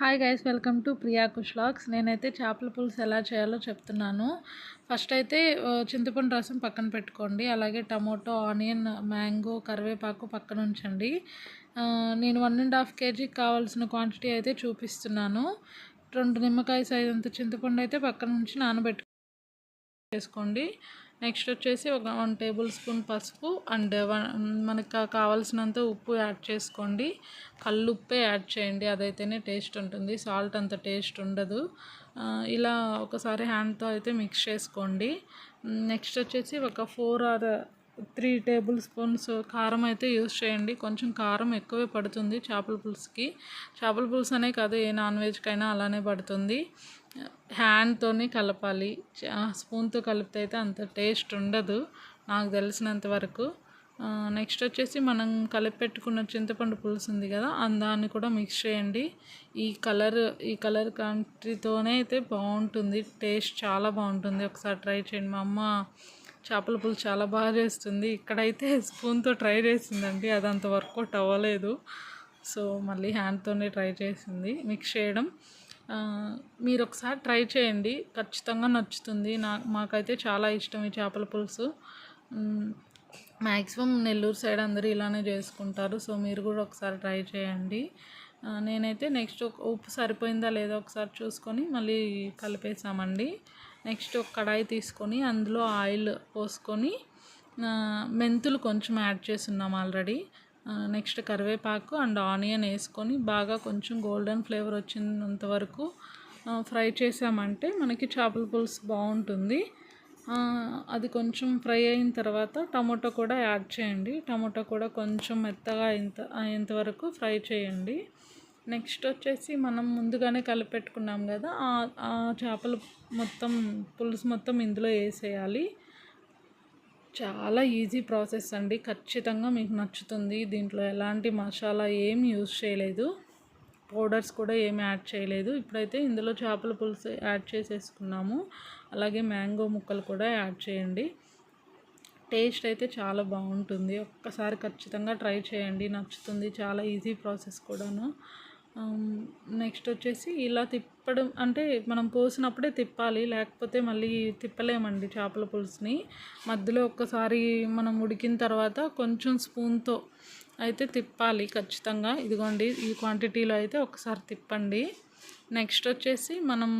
Hi guys welcome to Priya Kushlogs నేనైతే చేపల పులుసు ఎలా చేయాలో చెప్తున్నాను. ఫస్ట్ అయితే చింతపండు రసం పక్కన పెట్టుకోండి. అలాగే టమోటో ఆనియన్ మ్యాంగో కరివేపాకు పక్కన ఉంచండి. నేను వన్ అండ్ హాఫ్ కేజీకి కావాల్సిన క్వాంటిటీ అయితే చూపిస్తున్నాను. రెండు నిమ్మకాయ సైజ్ అంత చింతపండు అయితే పక్కన ఉంచి నానబెట్టు చేసుకోండి నెక్స్ట్ వచ్చేసి ఒక వన్ టేబుల్ స్పూన్ పసుపు అండ్ మనకు కావాల్సినంత ఉప్పు యాడ్ చేసుకోండి. కళ్ళు ఉప్పే యాడ్ చేయండి అదైతేనే టేస్ట్ ఉంటుంది. సాల్ట్ అంత టేస్ట్ ఉండదు. ఇలా ఒకసారి హ్యాండ్తో అయితే మిక్స్ చేసుకోండి. నెక్స్ట్ వచ్చేసి ఒక four or three tablespoons కారం అయితే యూస్ చేయండి. కొంచెం కారం ఎక్కువే పడుతుంది చేపల పులుసుకి. చేపల పులుసు అనే కాదు ఏ నాన్ వెజ్కైనా అలానే పడుతుంది. హ్యాండ్తోనే కలపాలి. స్పూన్తో కలిపితే అయితే అంత టేస్ట్ ఉండదు నాకు తెలిసినంత వరకు. నెక్స్ట్ వచ్చేసి మనం కలిపెట్టుకున్న చింతపండు పులుసు ఉంది కదా దాన్ని కూడా మిక్స్ చేయండి. ఈ కలర్ ఈ కలర్ కంట్రీతోనే అయితే బాగుంటుంది. టేస్ట్ చాలా బాగుంటుంది. ఒకసారి ట్రై చేయండి. మా అమ్మ చేపల పులుసు చాలా బాగా చేస్తుంది. ఇక్కడైతే స్పూన్తో ట్రై చేసిందండి. అది అంత వర్కౌట్ అవ్వలేదు. సో మళ్ళీ హ్యాండ్తోనే ట్రై చేసింది. మిక్స్ చేయడం మీరు ఒకసారి ట్రై చేయండి. ఖచ్చితంగా నచ్చుతుంది. నా మాకైతే చాలా ఇష్టం ఈ చేపల పులుసు. మ్యాక్సిమం నెల్లూరు సైడ్ అందరూ ఇలానే చేసుకుంటారు. సో మీరు కూడా ఒకసారి ట్రై చేయండి. నేనైతే నెక్స్ట్ ఉప్పు సరిపోయిందా లేదా ఒకసారి చూసుకొని మళ్ళీ కలిపేసామండి. నెక్స్ట్ ఒక కడాయి తీసుకొని అందులో ఆయిల్ పోసుకొని మెంతులు కొంచెం యాడ్ చేస్తున్నాం ఆల్రెడీ. నెక్స్ట్ కరివేపాకు అండ్ ఆనియన్ వేసుకొని బాగా కొంచెం గోల్డెన్ ఫ్లేవర్ వచ్చినంత వరకు ఫ్రై చేసామంటే మనకి చేపల పులుసు బాగుంటుంది. అది కొంచెం ఫ్రై అయిన తర్వాత టమాటో కూడా యాడ్ చేయండి. టమాటో కూడా కొంచెం మెత్తగా అయింత అయ్యేంత వరకు ఫ్రై చేయండి. నెక్స్ట్ వచ్చేసి మనం ముందుగానే కలిపెట్టుకున్నాం కదా ఆ చేపలు మొత్తం పులుసు మొత్తం ఇందులో వేసేయాలి. చాలా ఈజీ ప్రాసెస్ అండి ఖచ్చితంగా మీకు నచ్చుతుంది దీంట్లో. ఎలాంటి మసాలా ఏం యూజ్ చేయలేదు పౌడర్స్ కూడా ఏమి యాడ్ చేయలేదు. ఇప్పుడైతే ఇందులో చేపల పులుసు యాడ్ చేసేసుకున్నాము అలాగే మ్యాంగో ముక్కలు కూడా యాడ్ చేయండి. టేస్ట్ అయితే చాలా బాగుంటుంది ఒక్కసారి ఖచ్చితంగా ట్రై చేయండి నచ్చుతుంది. చాలా ఈజీ ప్రాసెస్ కూడాను. నెక్స్ట్ వచ్చేసి ఇలా తిప్పడం అంటే మనం పోసినప్పుడే తిప్పాలి లేకపోతే మళ్ళీ తిప్పలేమండి చేపల పులుసుని. మధ్యలో ఒక్కసారి మనం ఉడికిన తర్వాత కొంచెం స్పూన్తో అయితే తిప్పాలి ఖచ్చితంగా. ఇదిగోండి ఈ క్వాంటిటీలో అయితే ఒకసారి తిప్పండి. నెక్స్ట్ వచ్చేసి మనం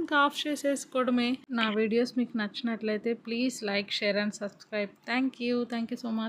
ఇంకా ఆఫ్ చేసేసుకోవడమే. నా వీడియోస్ మీకు నచ్చినట్లయితే please like share and subscribe. Thank you thank you so much.